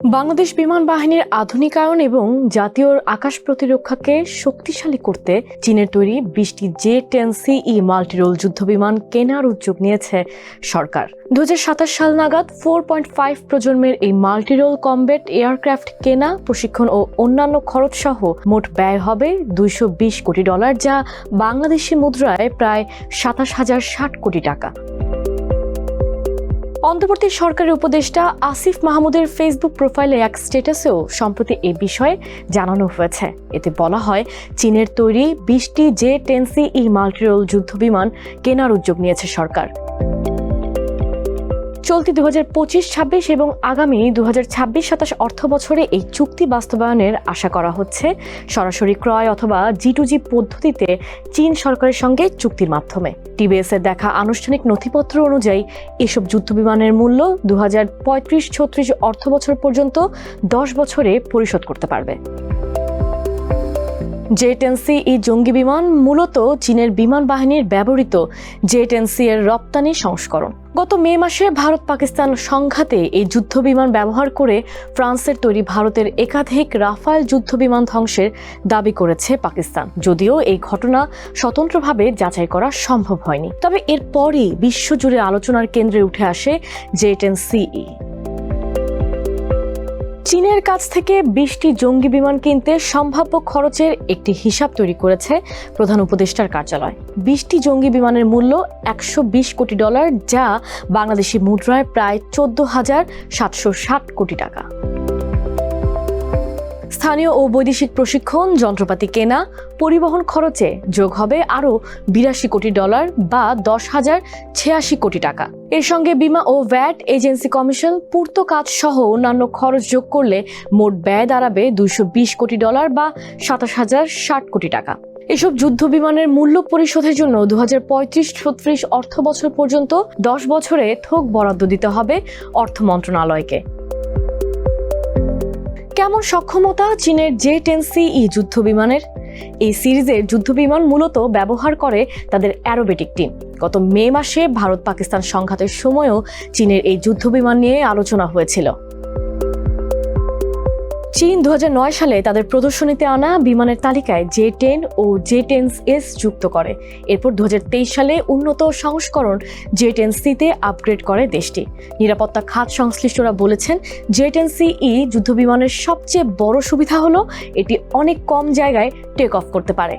বাংলাদেশ বিমান বাহিনীর আধুনিকায়ন এবং জাতীয় আকাশ প্রতিরক্ষাকে শক্তিশালী করতে চীনের তৈরি বিশটি জে টেন সিই মাল্টিরোল যুদ্ধবিমান কেনার উদ্যোগ নিয়েছে সরকার। দু হাজার সাতাশ সাল নাগাদ ফোর পয়েন্ট ফাইভ প্রজন্মের এই মাল্টিরোল কমব্যাট এয়ারক্রাফট কেনা, প্রশিক্ষণ ও অন্যান্য খরচ সহ মোট ব্যয় হবে দুইশো বিশ কোটি ডলার, যা বাংলাদেশি মুদ্রায় প্রায় সাতাশ হাজার ষাট কোটি টাকা। অন্তর্বর্তী সরকারের উপদেষ্টা আসিফ মাহমুদের ফেসবুক প্রোফাইলে এক স্ট্যাটাসেও সম্প্রতি এ বিষয়ে জানানো হয়েছে। এতে বলা হয়, চীনের তৈরি বিশটি জে টেনসি ই মাল্টিরোল যুদ্ধবিমান কেনার উদ্যোগ নিয়েছে সরকার। চলতি দু হাজার পঁচিশ, ছাব্বিশ এবং আগামী দু হাজার ছাব্বিশ, সাতাশ অর্থ বছরে এই চুক্তি বাস্তবায়নের আশা করা হচ্ছে। সরাসরি ক্রয় অথবা জি টু জি পদ্ধতিতে চীন সরকারের সঙ্গে চুক্তির মাধ্যমে। টিবিএস এর দেখা আনুষ্ঠানিক নথিপত্র অনুযায়ী এসব যুদ্ধবিমানের মূল্য দু হাজার পঁয়ত্রিশ, ছত্রিশ অর্থ বছর পর্যন্ত দশ বছরে পরিশোধ করতে পারবে। জে টেনসি ই জঙ্গি বিমান মূলত চীনের বিমান বাহিনীর ব্যবহৃত জে টেনসি এর রপ্তানি সংস্করণ। গত মে মাসে ভারত পাকিস্তান সংঘাতে এই যুদ্ধ বিমান ব্যবহার করে ফ্রান্সের তৈরি ভারতের একাধিক রাফায়েল যুদ্ধ বিমান ধ্বংসের দাবি করেছে পাকিস্তান। যদিও এই ঘটনা স্বতন্ত্রভাবে যাচাই করা সম্ভব হয়নি। তবে এরপরই বিশ্বজুড়ে আলোচনার কেন্দ্রে উঠে আসে জে টেন সিই চীনের কাছ থেকে বিশটি জঙ্গি বিমান কিনতে সম্ভাব্য খরচের একটি হিসাব তৈরি করেছে প্রধান উপদেষ্টার কার্যালয়। বিশটি জঙ্গি বিমানের মূল্য একশো বিশ কোটি ডলার, যা বাংলাদেশি মুদ্রায় প্রায় চোদ্দ হাজার সাতশো ষাট কোটি টাকা। স্থানীয় ও বৈদেশিক প্রশিক্ষণ, যন্ত্রপাতি কেনা, পরিবহন খরচে যোগ হবে আরও বিরাশি কোটি ডলার বা দশ হাজার ছিয়াশি কোটি টাকা। এর সঙ্গে বিমা ও ভ্যাট এজেন্সি কমিশন পূর্ত কাজ সহ অন্যান্য খরচ যোগ করলে মোট ব্যয় দাঁড়াবে দুইশো বিশ কোটি ডলার বা সাতাশ হাজার ষাট কোটি টাকা। এসব যুদ্ধ বিমানের মূল্য পরিশোধের জন্য দু হাজার পঁয়ত্রিশ ছত্রিশ অর্থ বছর পর্যন্ত দশ বছরে থোক বরাদ্দ দিতে হবে অর্থ মন্ত্রণালয়কে। কেমন সক্ষমতা চীনের জে টেন ই যুদ্ধ বিমানের এই সিরিজের যুদ্ধ বিমান মূলত ব্যবহার করে তাদের অ্যারোবেটিক টিম। গত মে মাসে ভারত পাকিস্তান সংঘাতের সময়ও চীনের এই যুদ্ধ বিমান নিয়ে আলোচনা হয়েছিল। চীন দু হাজার নয় সালে তাদের প্রদর্শনীতে আনা বিমানের তালিকায় জে টেন ও জে টেন এস যুক্ত করে। এরপর দু হাজার তেইশ সালে উন্নত সংস্করণ জে টেন সিতে আপগ্রেড করে দেশটি। নিরাপত্তা খাত সংশ্লিষ্টরা বলেছেন, জে টেন ই যুদ্ধ বিমানের সবচেয়ে বড় সুবিধা হলো, এটি অনেক কম জায়গায় টেক অফ করতে পারে।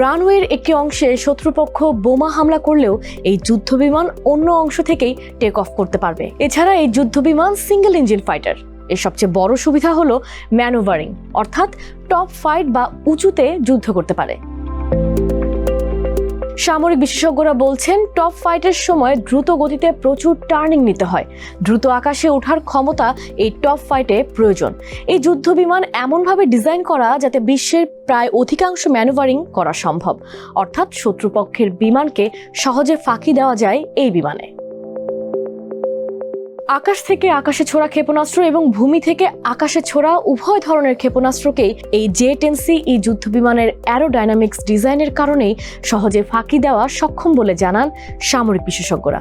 রানওয়ের একটি অংশে শত্রুপক্ষ বোমা হামলা করলেও এই যুদ্ধবিমান অন্য অংশ থেকেই টেক অফ করতে পারবে। এছাড়া এই যুদ্ধবিমান সিঙ্গেল ইঞ্জিন ফাইটার এর সবচেয়ে বড় সুবিধা হলো ম্যানোভারিং, অর্থাৎ টপ ফাইট বা উঁচুতে যুদ্ধ করতে পারে। সামরিক বিশেষজ্ঞরা বলছেন, টপ ফাইটের সময় দ্রুত গতিতে প্রচুর টার্নিং নিতে হয়। দ্রুত আকাশে ওঠার ক্ষমতা এই টপ ফাইটে প্রয়োজন। এই যুদ্ধ বিমান এমনভাবে ডিজাইন করা যাতে বিশ্বের প্রায় অধিকাংশ ম্যানুভারিং করা সম্ভব। অর্থাৎ শত্রুপক্ষের বিমানকে সহজে ফাঁকি দেওয়া যায় এই বিমানে। আকাশ থেকে আকাশে ছোড়া ক্ষেপণাস্ত্র এবং ভূমি থেকে আকাশে ছোড়া উভয় ধরনের ক্ষেপণাস্ত্রকেই এই জে টেনসি ই যুদ্ধ বিমানের অ্যারোডাইনামিক্স ডিজাইনের কারণেই সহজে ফাঁকি দেওয়া সক্ষম বলে জানান সামরিক বিশেষজ্ঞরা।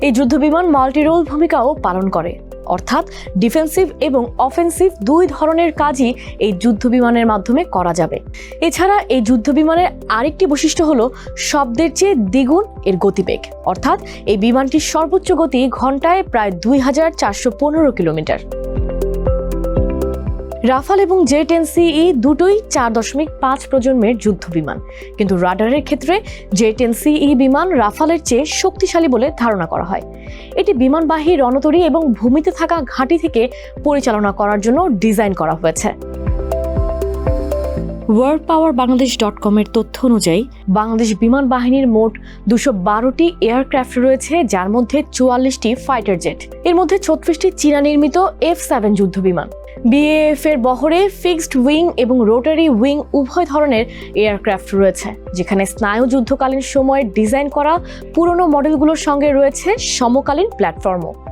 এই যুদ্ধবিমান মাল্টিরোল ভূমিকাও পালন করে। অর্থাৎ ডিফেন্সিভ এবং অফেন্সিভ দুই ধরনের কাজই এই যুদ্ধ বিমানের মাধ্যমে করা যাবে। এছাড়া এই যুদ্ধ বিমানের আরেকটি বৈশিষ্ট্য হলো শব্দের চেয়ে দ্বিগুণ এর গতিবেগ। অর্থাৎ এই বিমানটির সর্বোচ্চ গতি ঘন্টায় প্রায় দুই হাজার চারশো পনেরো কিলোমিটার। রাফাল এবং জে টেন সিই দুটোই চার দশমিক পাঁচ প্রজন্মের যুদ্ধ বিমান। কিন্তু রাডারের ক্ষেত্রে জে টেন সিই বিমান রাফালের চেয়ে শক্তিশালী বলে ধারণা করা হয়। এটি বিমানবাহী রণতরী এবং ভূমিতে থাকা ঘাঁটি থেকে পরিচালনা করার জন্য ডিজাইন করা হয়েছে। ওয়ার্ল্ড পাওয়ার বাংলাদেশ ডট কমের তথ্য অনুযায়ী, বাংলাদেশ বিমান বাহিনীর মোট দুশো বারোটি এয়ারক্রাফট রয়েছে, যার মধ্যে চুয়াল্লিশটি ফাইটার জেট। এর মধ্যে ছত্রিশটি চীনা নির্মিত এফ সেভেন যুদ্ধ বিমান। বিএএফ এর বহরে ফিক্সড উইং এবং রোটারি উইং উভয় ধরনের এয়ারক্রাফট রয়েছে, যেখানে স্নায়ু যুদ্ধকালীন সময়ে ডিজাইন করা পুরনো মডেলগুলোর সঙ্গে রয়েছে সমকালীন প্ল্যাটফর্মও।